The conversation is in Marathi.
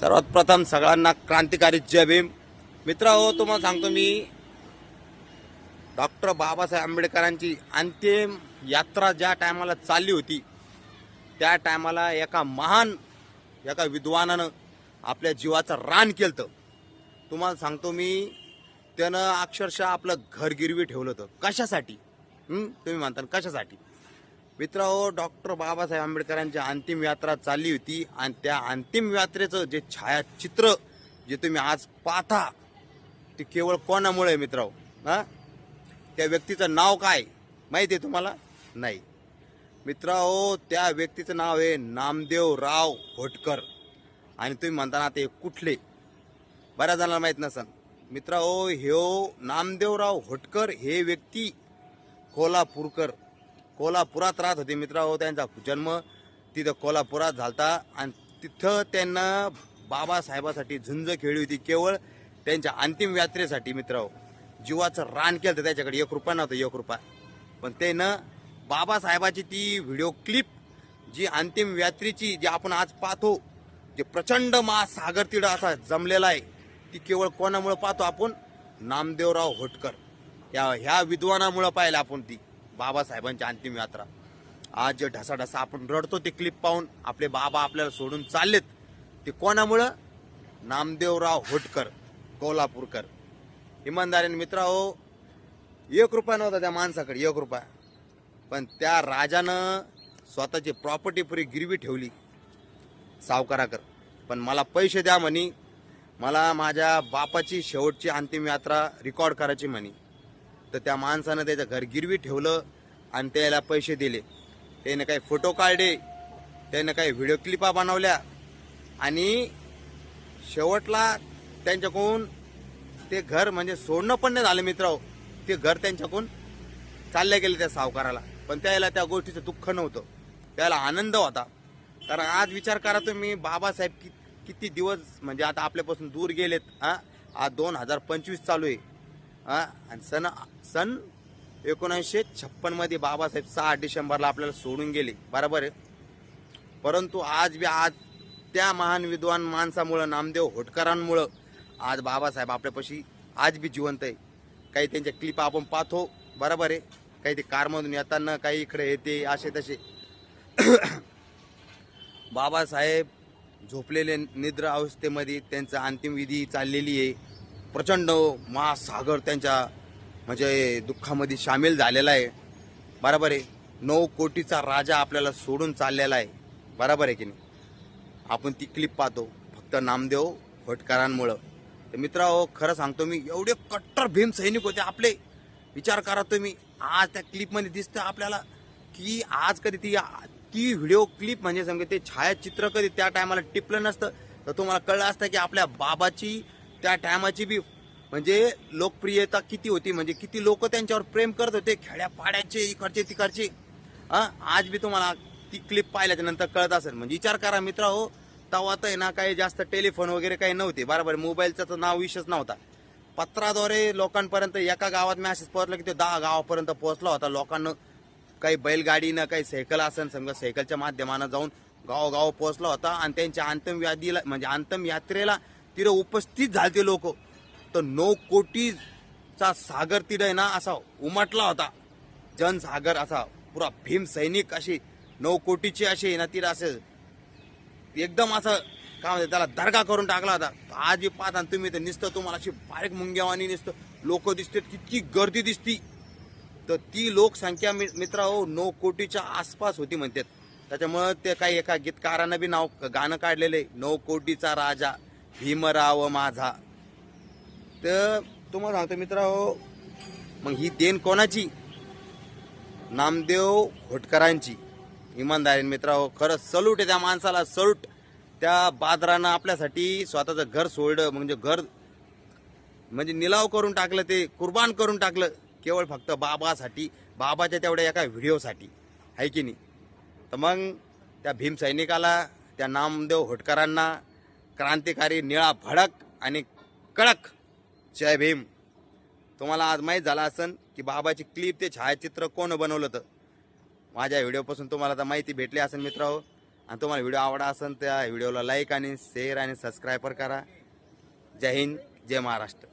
सर्वात प्रथम सगळ्यांना क्रांतिकारी जय भीम. मित्र हो तुम्हाला सांगतो मी डॉक्टर बाबासाहेब आंबेडकरांची अंतिम यात्रा ज्या टायमाला चालली होती त्या टायमाला एका महान एका विद्वानानं आपल्या जीवाचं रान केलं तुम्हाला सांगतो मी त्यानं अक्षरशः आपलं घर गिरवी ठेवलं होतं. कशासाठी? तुम्ही म्हणता कशासाठी? मित्रांनो डॉक्टर बाबासाहेब आंबेडकरांची अंतिम यात्रा चालली होती आणि त्या अंतिम यात्रेचं जे छायाचित्र जे तुम्ही आज पाहता ते केवळ कोणामुळे आहे हां? त्या व्यक्तीचं नाव काय? माहिती आहे तुम्हाला? नाही. मित्रांनो त्या व्यक्तीचं नाव आहे नामदेव राव होटकर आणि तुम्ही म्हणता ना ते कुठले? बऱ्याच जणांना माहीत नसन. मित्रांनो हे नामदेवराव होटकर हे व्यक्ती कोल्हापूरकर. कोल्हापुरात राहत होते मित्र हो त्यांचा जन्म तिथं कोल्हापुरात झालता. आणि तिथं त्यांना बाबासाहेबासाठी झुंज खेळली होती केवळ त्यांच्या अंतिम यात्रेसाठी मित्र हो. जीवाचं रान केलं होतं त्याच्याकडे. एक रुपया नव्हतं एक रुपया. पण त्यानं बाबासाहेबाची ती व्हिडिओ क्लिप जी अंतिम यात्रेची जी आपण आज पाहतो जे प्रचंड महासागर तिडं असा जमलेला आहे ती केवळ कोणामुळे पाहतो आपण? नामदेवराव होटकर. या ह्या विद्वानामुळं पाहिलं आपण ती. बाबासाहेबांची अंतिम यात्रा. आज जे ढसाढसा आपण रडतो ते क्लिप पाहून आपले बाबा आपल्याला सोडून चाललेत. ते कोणामुळं? नामदेवराव होटकर कोल्हापूरकर. इमानदारीने मित्र हो एक रुपया नव्हता त्या माणसाकडे एक रुपया. पण त्या राजानं स्वतःची प्रॉपर्टी पुरी गिरवी ठेवली. सावकाराकर. पण मला पैसे द्या म्हणी. मला माझ्या बापाची शेवटची अंतिम यात्रा रेकॉर्ड करायची म्हणी. तर त्या माणसानं त्याचं घर गिरवी ठेवलं आणि त्याला पैसे दिले. त्याने काही फोटो काढले त्याने काही व्हिडिओ क्लिपा बनवल्या आणि शेवटला त्यांच्याकडून ते घर म्हणजे सोडणं पण नाही झालं मित्र ते घर त्यांच्याकडून चालले गेले त्या सावकाराला. पण त्याला त्या गोष्टीचं दुःख नव्हतं. त्याला आनंद होता. कारण आज विचार करा तुम्ही बाबासाहेब कि, किती दिवस म्हणजे आता आपल्यापासून दूर गेलेत हा? आज दोन हजार पंचवीस चालू आहे. हा? आणि सन सन एकोणीसशे छप्पनमध्ये बाबासाहेब सहा डिसेंबरला आपल्याला सोडून गेले. बरोबर आहे? परंतु आज बी आज त्या महान विद्वान माणसामुळं नामदेव होटकरांमुळं आज बाबासाहेब आपल्यापाशी आज बी जिवंत आहे. काही त्यांच्या क्लिप आपण पाहतो. बरोबर आहे? काही ते कारमधून येताना काही इकडे येते असे तसे. बाबासाहेब झोपलेले निद्र अवस्थेमध्ये त्यांचं अंतिम विधी चाललेली आहे. प्रचंड महासागर त्यांच्या म्हणजे दुःखामध्ये सामील झालेला आहे. बरोबर आहे. नऊ कोटीचा राजा आपल्याला सोडून चाललेला आहे. बरोबर आहे की नाही? आपण ती क्लिप पाहतो. फक्त नामदेव होटकरांमुळं तर मित्र खरं सांगतो मी एवढे कट्टर भीम सैनिक होते आपले. विचार करा तुम्ही आज त्या क्लिपमध्ये दिसतं आपल्याला की आज कधी ती ती व्हिडिओ क्लिप म्हणजे समजा ते छायाचित्र कधी त्या टायमाला टिपलं नसतं. तर तुम्हाला कळलं असतं की आपल्या बाबाची त्या टायमाची बी म्हणजे लोकप्रियता किती होती? म्हणजे किती लोक त्यांच्यावर प्रेम करत होते? खेड्यापाड्याचे इकडचे तिकडचे. हां? आज बी तुम्हाला ती क्लिप पाहिल्याच्या नंतर कळत असेल. म्हणजे विचार करा मित्र हो तेव्हा तर आहे ना काही जास्त टेलिफोन वगैरे काही नव्हते. बरोबर मोबाईलचा तर नाव विषयच नव्हता. पत्राद्वारे लोकांपर्यंत एका गावात मॅसेज पोहोचला की तो दहा गावापर्यंत पोहोचला होता. लोकांना काही बैलगाडीनं काही सायकल असेल समजा सायकलच्या माध्यमानं जाऊन गावोगाव पोहोचला होता. आणि त्यांच्या अंतिम व्याधीला म्हणजे अंतिम यात्रेला तिथं उपस्थित झाले लोक. तर नऊ कोटीचा सागर तिथं आहे ना असा उमटला होता. जनसागर असा पुरा भीम सैनिक अशी नऊ कोटीचे असे आहे ना तिथं असे एकदम असं काय म्हणते त्याला दर्गा करून टाकला होता. आज बी पाहता तुम्ही तर निसतं तुम्हाला अशी बारीक मुंग्यावानी निसतं. लोक दिसते किती गर्दी दिसती. तर ती लोकसंख्या मि- हो नऊ कोटीच्या आसपास होती म्हणतात. त्याच्यामुळं ते काही एका गीतकारानं बी नाव गाणं काढलेलं आहे. नऊ कोटीचा राजा. भीमराव माझा. तर तुम्हाला सांगतो मित्र हो मग ही देण कोणाची? नामदेव होटकरांची इमानदारीन मित्र हो खरंच सलूट आहे त्या माणसाला सलूट. त्या बादरानं आपल्यासाठी स्वतःचं घर सोडलं म्हणजे घर म्हणजे निलाव करून टाकलं ते कुर्बान करून टाकलं केवळ फक्त बाबासाठी बाबाच्या तेवढ्या एका व्हिडिओसाठी. आहे की नाही? तर मग त्या भीम सैनिकाला त्या नामदेव होटकरांना क्रांतिकारी निळा भडक आणि कडक जय भीम. तुम्हाला आज माहीत झालं असन की बाबाची क्लिप ते छायाचित्र कोण बनवलं होतं? माझ्या व्हिडिओपासून तुम्हाला तर माहिती भेटली असेल मित्र आणि तुम्हाला व्हिडिओ आवडा असेल त्या व्हिडिओला लाईक आणि शेअर आणि सबस्क्रायबर करा. जय हिंद जय महाराष्ट्र.